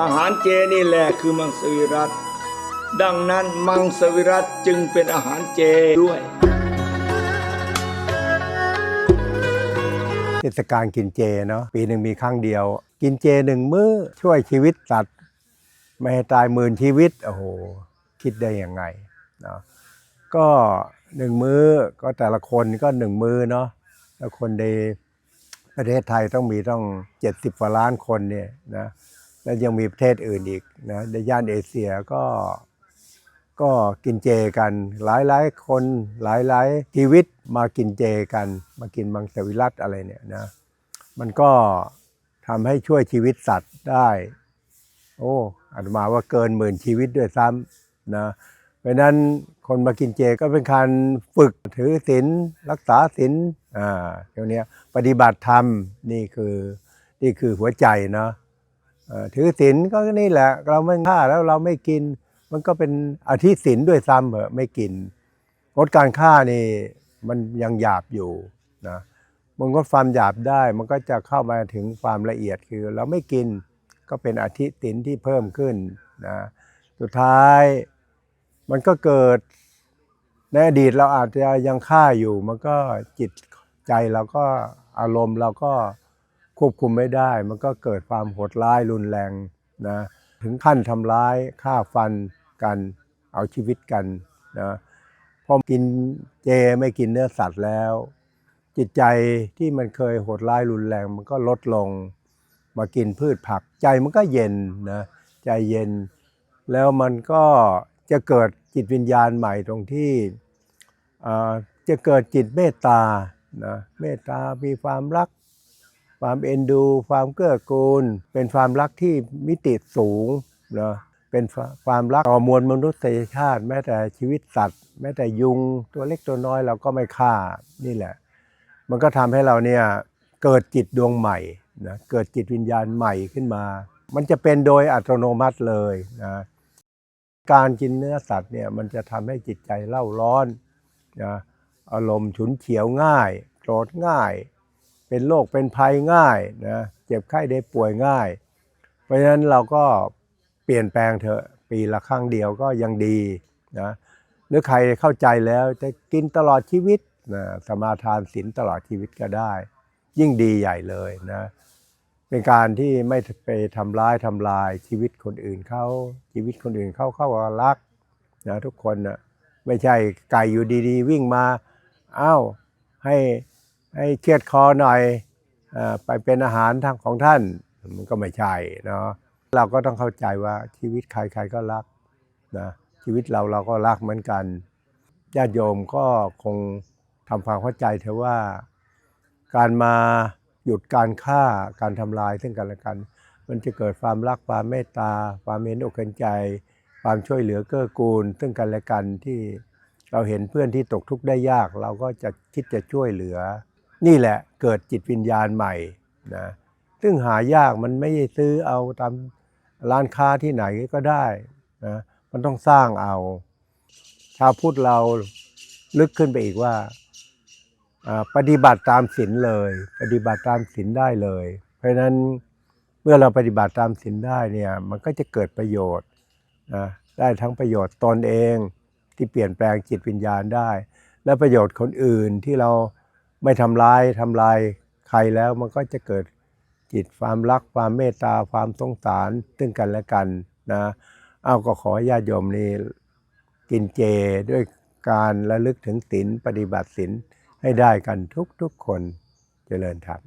อาหารเจนี่แหละคือมังสวิรัตดังนั้นมังสวิรัตจึงเป็นอาหารเจด้วย เทศกาลกินเจเนาะปีหนึ่งมีครั้งเดียว กินเจหนึ่งมื้อช่วยชีวิตสัตว์ไม่ให้ตายหมื่นชีวิตโอ้โหคิดได้ยังไงเนาะก็หนึ่งมื้อก็แต่ละคนก็หนึ่งมื้อเนาะแล้วคนในประเทศไทยต้องมีต้อง70กว่าล้านคนเนี่ยนะ แล้วยังมีประเทศอื่นอีกนะในย่านเอเชียก็ก็กินเจกันหลายหลายคนหลายหลายชีวิตมากินเจกัน มากินมังสวิรัตอะไรเนี่ยนะมันก็ทำให้ช่วยชีวิตสัตว์ได้ โอ้อาตมาว่าเกินหมื่นชีวิตด้วยซ้ำนะเพราะนั้นคนมากินเจก็เป็นการฝึกถือศีลรักษาศีลอ่าเดี๋ยวนี้ปฏิบัติธรรมนี่คือนี่คือหัวใจเนาะ ถือศีลก็นี่แหละ เราไม่ฆ่าแล้วเราไม่กิน มันก็เป็นอธิศีลด้วยซ้ำเหอะไม่กินงดการฆ่านี่มันยังหยาบอยู่นะมันงดความหยาบได้มันก็จะเข้ามาถึงความละเอียดคือ เราไม่กินก็เป็นอธิศีลที่เพิ่มขึ้นนะสุดท้ายมันก็เกิดในอดีตเราอาจจะยังฆ่าอยู่ มันก็จิตใจเราก็อารมณ์เราก็ ควบคุมไม่ได้ มันก็เกิดความโหดร้ายรุนแรงนะถึงขั้นทำร้ายฆ่าฟันกันเอาชีวิตกันนะพอกินเจไม่กินเนื้อสัตว์แล้ว จิตใจที่มันเคยโหดร้ายรุนแรง มันก็ลดลงมากินพืชผัก ใจมันก็เย็นนะใจเย็น แล้วมันก็จะเกิดจิตวิญญาณใหม่ตรงที่จะเกิดจิตเมตตานะเมตตามีความรัก ความเอ็นดู ความเกื้อกูล เป็นความรักที่มิติสูงนะเป็นความรักต่อมวลมนุษยชาติ แม้แต่ชีวิตสัตว์ แม้แต่ยุงตัวเล็กตัวน้อยเราก็ไม่ฆ่านี่แหละ มันก็ทำให้เราเนี่ยเกิดจิตดวงใหม่นะเกิดจิตวิญญาณใหม่ขึ้นมา มันจะเป็นโดยอัตโนมัติเลยนะการกินเนื้อสัตว์เนี่ยมันจะทำให้จิตใจเล่าร้อนนะอารมณ์ฉุนเฉียวง่ายโกรธง่าย เป็นโรคเป็นภัยง่ายนะเจ็บไข้ได้ป่วยง่าย เพราะฉะนั้นเราก็เปลี่ยนแปลงเถอะปีละครั้งเดียวก็ยังดีนะหรือใครเข้าใจแล้วจะกินตลอดชีวิตนะสมาทานศีลตลอดชีวิตก็ได้ ยิ่งดีใหญ่เลยนะเป็นการที่ไม่ไปทำร้ายทำลายชีวิตคนอื่นเขาชีวิตคนอื่นเขาเข้ารักนะทุกคนนะไม่ใช่ไก่อยู่ดีๆ วิ่งมาอ้าวให้ ให้เชือดคอหน่อยอไปเป็นอาหารทางของท่านมันก็ไม่ใช่เนาะเราก็ต้องเข้าใจว่าชีวิตใครใครก็รักนะชีวิตเราเราก็รักเหมือนกันญาติโยมก็คงทำความเข้าใจเถอะว่า การมาหยุดการฆ่าการทำลายซึ่งกันและกัน มันจะเกิดความรักความเมตตา ความเห็นอกเห็นใจ ความช่วยเหลือเกื้อกูล ซึ่งกันและกันที่เราเห็นเพื่อนที่ตกทุกข์ได้ยาก เราก็จะคิดจะช่วยเหลือ นี่แหละเกิดจิตวิญญาณใหม่นะซึ่งหายากมันไม่ได้ซื้อเอาตามร้านค้าที่ไหนก็ได้นะมันต้องสร้างเอา ชาวพุทธเราลึกขึ้นไปอีกว่าปฏิบัติตามศีลเลย ปฏิบัติตามศีลได้เลย เพราะฉะนั้นเมื่อเราปฏิบัติตามศีลได้เนี่ยมันก็จะเกิดประโยชน์นะได้ทั้งประโยชน์ตนเองที่เปลี่ยนแปลงจิตวิญญาณได้ และประโยชน์คนอื่นที่เรา ไม่ทำร้ายทำลายใครแล้วมันก็จะเกิดจิตความรักความเมตตาความสงสารซึ่งกันและกันนะเอาก็ขอญาติโยมนี่กินเจด้วยการระลึกถึงศีลปฏิบัติศีลให้ได้กันทุกๆคนเจริญธรรม